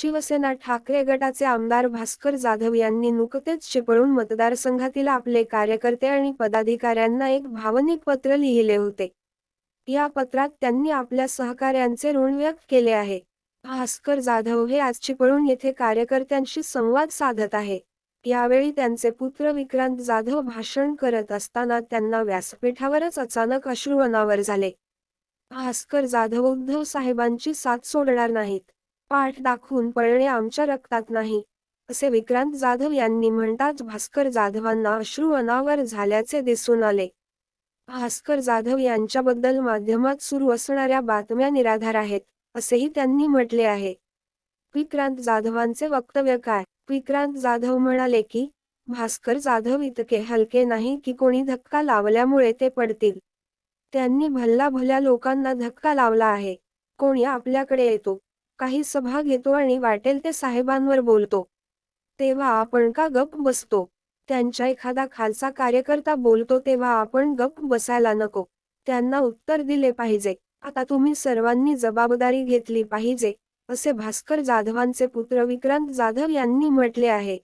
शिवसेना ठाकरे गटाचे आमदार भास्कर जाधव यांनी नुकतेच चिपळूण मतदारसंघातील आपले कार्यकर्ते आणि पदाधिकाऱ्यांना एक भावनिक पत्र लिहिले होते. या पत्रात त्यांनी आपल्या सहकार्यांचे ऋण व्यक्त केले आहे. भास्कर जाधव हे आज चिपळूण येथे कार्यकर्त्यांशी संवाद साधत आहे. यावेळी त्यांचे पुत्र विक्रांत जाधव भाषण करत असताना त्यांना व्यासपीठावरच अचानक अश्रू अनावर झाले. भास्कर जाधव उद्धव साहेबांची साथ सोडणार नाहीत. पाठ दाखवून पळणे आमच्या रक्तात नाही असे विक्रांत जाधव यांनी म्हणताच भास्कर जाधवांना अश्रू अनावर झाल्याचे दिसून आले. भास्कर जाधव यांच्याबद्दल माध्यमात सुरू असणाऱ्या बातम्या निराधार आहेत असेही त्यांनी म्हटले आहे. विक्रांत जाधवांचे वक्तव्य काय? विक्रांत जाधव म्हणाले की भास्कर जाधव इतके हलके नाही की कोणी धक्का लावल्यामुळे ते पडतील. त्यांनी भल्ला भल्या लोकांना धक्का लावला आहे. कोणी आपल्याकडे येतो काही सभा घेतो आणि वाटेल ते साहेबांवर बोलतो. तेव्हा आपण का गप बसतो? त्यांच्या एखादा खालसा कार्यकर्ता बोलतो तेव्हा आपण गप बसायला नको. त्यांना उत्तर दिले पाहिजे. आता तुम्ही सर्वांनी जबाबदारी घेतली पाहिजे असे भास्कर जाधवांचे पुत्र विक्रांत जाधव यांनी म्हटले आहे.